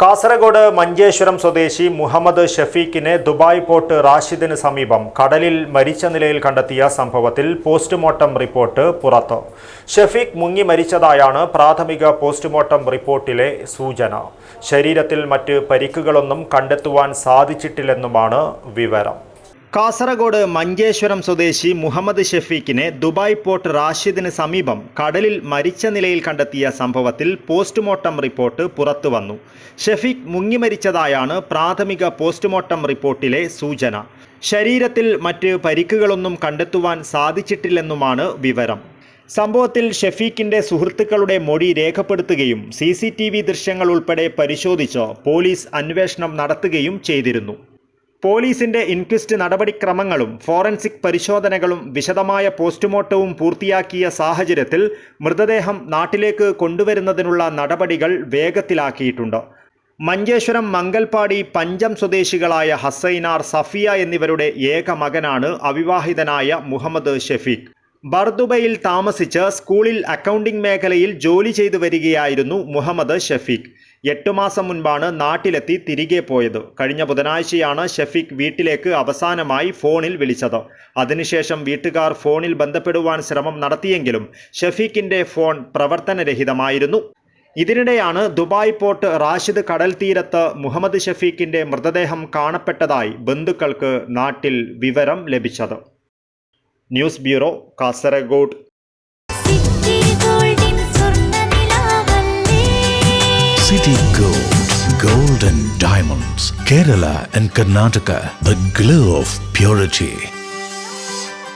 കാസർഗോഡ് മഞ്ചേശ്വരം സ്വദേശി മുഹമ്മദ് ഷഫീഖിനെ Dubai port റാഷിദിന് സമീപം കടലിൽ മരിച്ച നിലയിൽ കണ്ടെത്തിയ സംഭവത്തിൽ പോസ്റ്റ്മോർട്ടം റിപ്പോർട്ട് പുറത്ത്. ഷഫീഖ് മുങ്ങി മരിച്ചതായാണ് പ്രാഥമിക പോസ്റ്റ്മോർട്ടം റിപ്പോർട്ടിലെ സൂചന. ശരീരത്തിൽ മറ്റ് പരിക്കുകളൊന്നും കണ്ടെത്തുവാൻ സാധിച്ചിട്ടില്ലെന്നുമാണ് വിവരം. കാസർഗോഡ് മഞ്ചേശ്വരം സ്വദേശി മുഹമ്മദ് ഷെഫീഖിനെ ദുബായ് പോർട്ട് റാഷിദിന് സമീപം കടലിൽ മരിച്ച നിലയിൽ കണ്ടെത്തിയ സംഭവത്തിൽ പോസ്റ്റ്മോർട്ടം റിപ്പോർട്ട് പുറത്തുവന്നു ഷെഫീഖ് മുങ്ങിമരിച്ചതായാണ് പ്രാഥമിക പോസ്റ്റ്മോർട്ടം റിപ്പോർട്ടിലെ സൂചന. ശരീരത്തിൽ മറ്റ് പരിക്കുകളൊന്നും കണ്ടെത്തുവാൻ സാധിച്ചിട്ടില്ലെന്നുമാണ് വിവരം. സംഭവത്തിൽ ഷെഫീഖിന്റെ സുഹൃത്തുക്കളുടെ മൊഴി രേഖപ്പെടുത്തുകയും സി ദൃശ്യങ്ങൾ ഉൾപ്പെടെ പരിശോധിച്ച് പോലീസ് അന്വേഷണം നടത്തുകയും ചെയ്തിരുന്നു. പോലീസിന്റെ ഇൻക്വസ്റ്റ് നടപടിക്രമങ്ങളും ഫോറൻസിക് പരിശോധനകളും വിശദമായ പോസ്റ്റ്മോർട്ടവും പൂർത്തിയാക്കിയ സാഹചര്യത്തിൽ മൃതദേഹം നാട്ടിലേക്ക് കൊണ്ടുവരുന്നതിനുള്ള നടപടികൾ വേഗത്തിലാക്കിയിട്ടുണ്ട്. മഞ്ചേശ്വരം മംഗൽപാടി പഞ്ചം സ്വദേശികളായ ഹസൈനാർ സഫിയ എന്നിവരുടെ ഏക മകനാണ് അവിവാഹിതനായ മുഹമ്മദ് ഷെഫീഖ്. ബർദുബയിൽ താമസിച്ച് സ്കൂളിൽ അക്കൗണ്ടിംഗ് മേഖലയിൽ ജോലി ചെയ്തു വരികയായിരുന്നു മുഹമ്മദ് ഷഫീഖ്. എട്ടു മാസം മുൻപാണ് നാട്ടിലെത്തി തിരികെ പോയത്. കഴിഞ്ഞ ബുധനാഴ്ചയാണ് ഷഫീഖ് വീട്ടിലേക്ക് അവസാനമായി ഫോണിൽ വിളിച്ചത്. അതിനുശേഷം വീട്ടുകാർ ഫോണിൽ ബന്ധപ്പെടുവാൻ ശ്രമം നടത്തിയെങ്കിലും ഷഫീഖിന്റെ ഫോൺ പ്രവർത്തനരഹിതമായിരുന്നു. ഇതിനിടെയാണ് ദുബായ് പോർട്ട് റാഷിദ് കടൽ തീരത്ത് മുഹമ്മദ് ഷഫീഖിന്റെ മൃതദേഹം കാണപ്പെട്ടതായി ബന്ധുക്കൾക്ക് നാട്ടിൽ വിവരം ലഭിച്ചത്. News bureau Kasaragod. Gold and Diamonds, Kerala and Karnataka, the glow of purity.